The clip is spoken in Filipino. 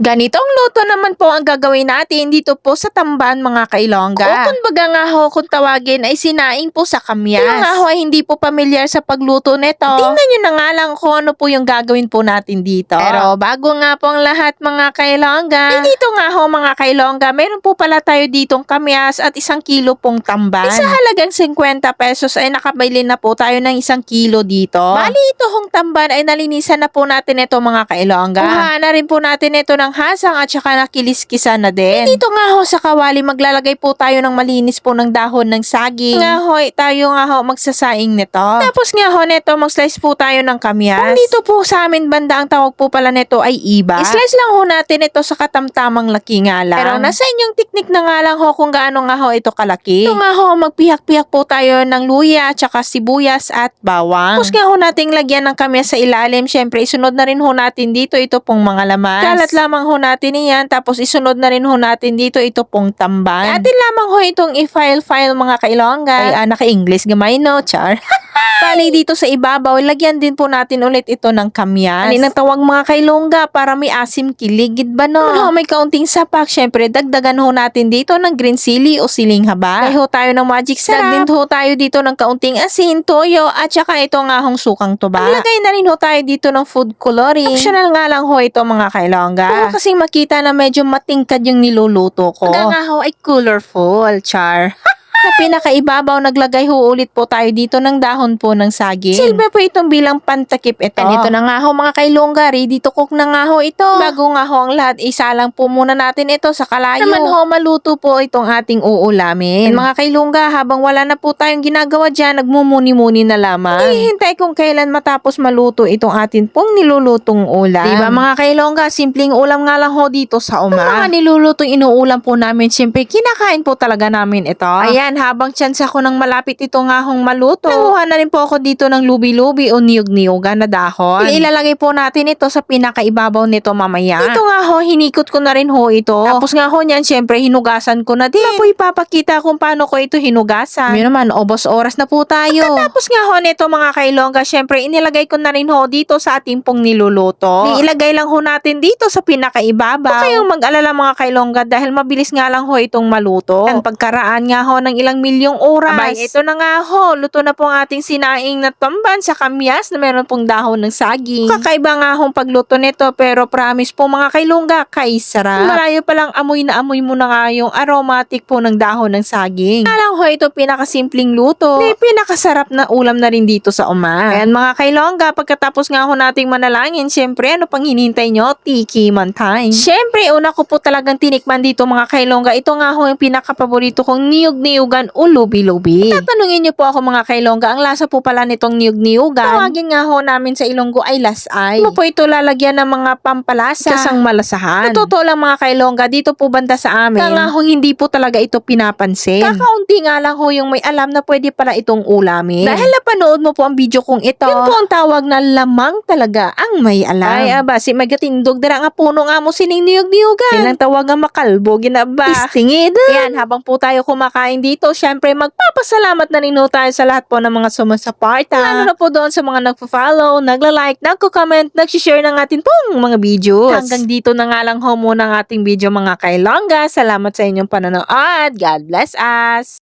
Ganitong luto naman po ang gagawin natin dito po sa tamban mga kailongga. O kumbaga nga ho kung tawagin ay sinaing po sa kamyas. Kung nga ho ay hindi po pamilyar sa pagluto nito, tingnan nyo na nga lang kung ano po yung gagawin po natin dito. Pero bago nga po ang lahat mga kailongga, ay dito nga ho mga kailongga, meron po pala tayo ditong kamyas at isang kilo pong tamban. Ay sa halagang 50 pesos ay nakabili na po tayo ng isang kilo dito. Bali ito hong tamban ay nalinisan na po natin ito mga kailongga. Kuha na rin po natin ito ng hasang at saka nakiliskisa na din. Eh, dito nga ho sa kawali maglalagay po tayo ng malinis po ng dahon ng saging. Nga ho, eh, tayo nga ho magsasaing nito. Tapos nga ho neto mag-slice po tayo ng kamyas. Kung dito po sa amin banda ang tawag po pala nito ay iba. I-slice lang ho natin ito sa katamtamang laki nga lang. Pero nasa inyong teknik na nga lang ho kung gaano nga ho ito kalaki. Ito nga ho magpiyak-piyak po tayo ng luya at saka sibuyas at bawang. Tapos nga ho nating lagyan ng kamyas sa ilalim. Syempre isunod na rin ho natin dito ito pong mga lamas. Kalat lamang ho natin iyan tapos isunod na rin ho natin dito ito pong tamban. Atin lamang ho itong i-file-file mga kailongga. Ay, ah, naka-English gamay no, char. Bali dito sa ibabaw, lagyan din po natin ulit ito ng kamyas. Ano tawag mga kailongga para may asim kiligid ba no? Ano, may kaunting sapak. Syempre, dagdagan ho natin dito ng green chili o siling haba. Kaya ho tayo ng magic sarap. Dagdin ho tayo dito ng kaunting asin, toyo, at saka ito nga hong sukang tuba. Lagay na rin ho tayo dito ng food coloring. Optional nga lang ho ito mga kailongga. Para kasing makita na medyo matingkad yung niluluto ko. Nga ho ay colorful, char. Sa pinakaibabaw, naglagay ho ulit po tayo dito ng dahon po ng saging. Silbi po itong bilang pantakip ito. And ito na nga ho mga kailongga, ready to cook na nga ho ito. Bago nga ho ang lahat, isa lang po muna natin ito sa kalayo. Naman ho, maluto po itong ating uulamin. And mga kailongga, habang wala na po tayong ginagawa dyan, nagmumuni-muni na lamang. Hihintay kung kailan matapos maluto itong atin pong nilulutong ulam. Diba mga kailongga, simpleng ulam nga lang ho dito sa uma. Ang mga nilulutong inuulam po namin, siyempre kinakain po talaga namin ito. Ayan, habang chance ako nang malapit ito nga hong maluto, nanguha na rin po ako dito ng lubi-lubi o niyog-niyoga na dahon. Ilalagay po natin ito sa pinakaibabaw nito mamaya. Ito nga ho, hinikot ko na rin ho ito. Tapos nga ho niyan, syempre hinugasan ko na din. Na po ipapakita kung paano ko ito hinugasan. Yun naman, obos oras na po tayo. Tapos nga ho nito mga kailongga, syempre inilagay ko na rin ho dito sa ating pong niluluto. Ilagay lang ho natin dito sa pinakaibabaw. Huwag kayong mag-alala mga kailongga dahil mabilis nga lang ho itong maluto. Ang pagkaraan nga ho ng ilang milyong oras. Abay, ito na nga ho. Luto na po ang ating sinaing na tamban sa kamyas na meron pong dahon ng saging. Kakaiba nga hong pagluto nito pero promise po mga kailongga, kay sarap. Malayo pa lang amoy na amoy mo na nga yung aromatic po ng dahon ng saging. Alam ho, ito pinakasimpleng luto. May pinakasarap na ulam na rin dito sa uma. Ayan mga kailongga, pagkatapos nga ho nating manalangin, syempre ano pang hinintay nyo? Tiki man time. Syempre, una ko po talagang tinikman dito mga kailongga. Ito nga ho yung pinakapaborito kong niyog-niyugan o lubi-lubi. Tatanungin niyo po ako mga kailongga, ang lasa po pala nitong niyog-niyugan. Tawagin nga ho namin sa Ilonggo ay lasay. Ano po ito lalagyan ng mga pampalasa. Kasang malasahan. Sa totoo lang mga kailongga, dito po banda sa amin. Kaya nga ho, hindi po talaga ito pinapansin. Kakaunti nga lang ho yung may alam na pwede pala itong ulamin. Dahil napanood mo po ang video kong ito. Yun po ang tawag na lamang talaga ang may alam. Ay aba, si magatindog dara nga puno nga mo sining niyog-niyugan. Yan ang tawag nga makalbo, ginaba. Istingid. Yan, habang po tayo kumakain dito, syempre magpapasalamat na rin tayo sa lahat po ng mga sumusuporta. Lalo na po doon sa mga nagpo-follow, nagla-like, nagko-comment, nag-share ng atin pong mga videos. Hanggang dito na nga lang ho muna ang ating video mga kailongga. Salamat sa inyong panonood. God bless us!